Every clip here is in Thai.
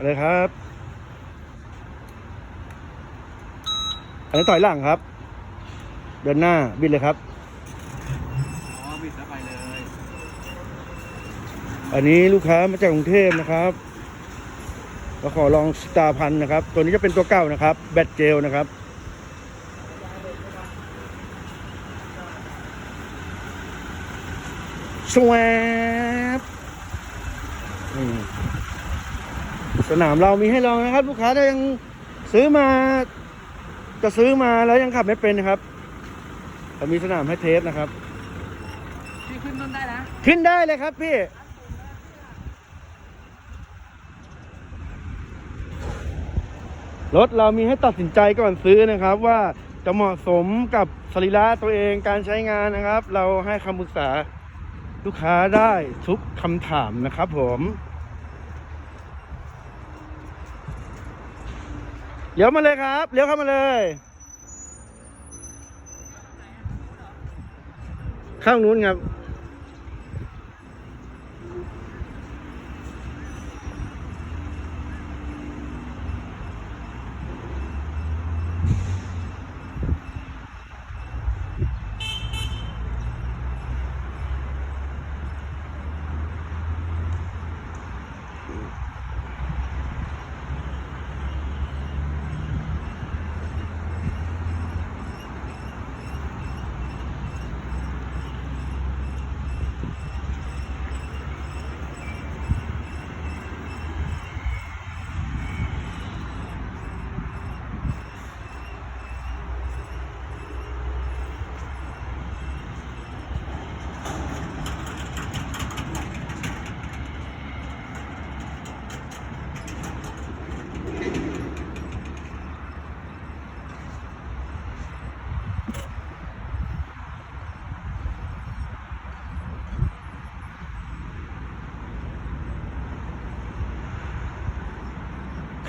อะไรครับ อันนี้ถอยหลังครับ เดินหน้าบิดเลยครับ อ๋อบิดแล้วไปเลย อันนี้ลูกค้ามาจากกรุงเทพนะครับเราขอลองสตาร์พันนะครับ ตัวนี้จะเป็นตัวเก่านะครับ แบตเจลนะครับสวบอืม สนามเรามีให้ลองนะครับ ลูกค้าถ้ายังซื้อมา จะซื้อมาแล้วยังขับไม่เป็นนะครับเรามีสนามให้เทสนะครับ พี่ขึ้นต้นได้นะ ขึ้นได้เลยครับพี่รถเรามีให้ตัดสินใจก่อนซื้อนะครับ ว่าจะเหมาะสมกับสรีระตัวเองการใช้งานนะครับ เราให้คำปรึกษาลูกค้าได้ทุกคำถามนะครับผม เลี้ยวมาเลยครับเลี้ยวเข้ามาเลย ข้างนู้นครับ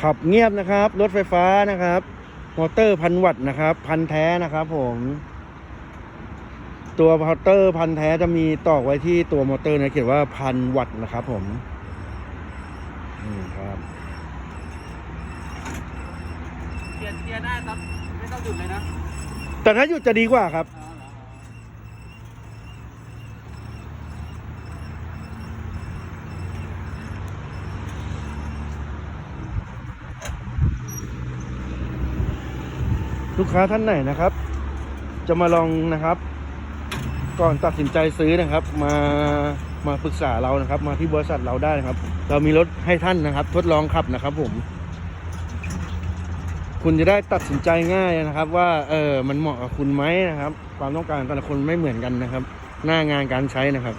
ขับเงียบนะครับ รถไฟฟ้านะครับ มอเตอร์พันวัตต์นะครับ พันแท้นะครับผม ตัวมอเตอร์พันแท้จะมีตอกไว้ที่ตัวมอเตอร์นะเขียนว่าพันวัตต์นะครับผมนี่ครับเปลี่ยนเกียร์ได้ครับไม่ต้องหยุดเลยนะแต่ถ้าหยุดจะดีกว่าครับ อ๋อเหรอ ลูกค้าท่านไหนนะครับ จะมาลองนะครับ ก่อนตัดสินใจซื้อนะครับ มามาปรึกษาเรานะครับ มาที่บริษัทเราได้นะครับ เรามีรถให้ท่านนะครับ ทดลองขับนะครับ ผม คุณจะได้ตัดสินใจง่ายนะครับ ว่าเออมันเหมาะกับคุณไหมนะครับ ความต้องการแต่ละคนไม่เหมือนกันนะครับ หน้างานการใช้นะครับ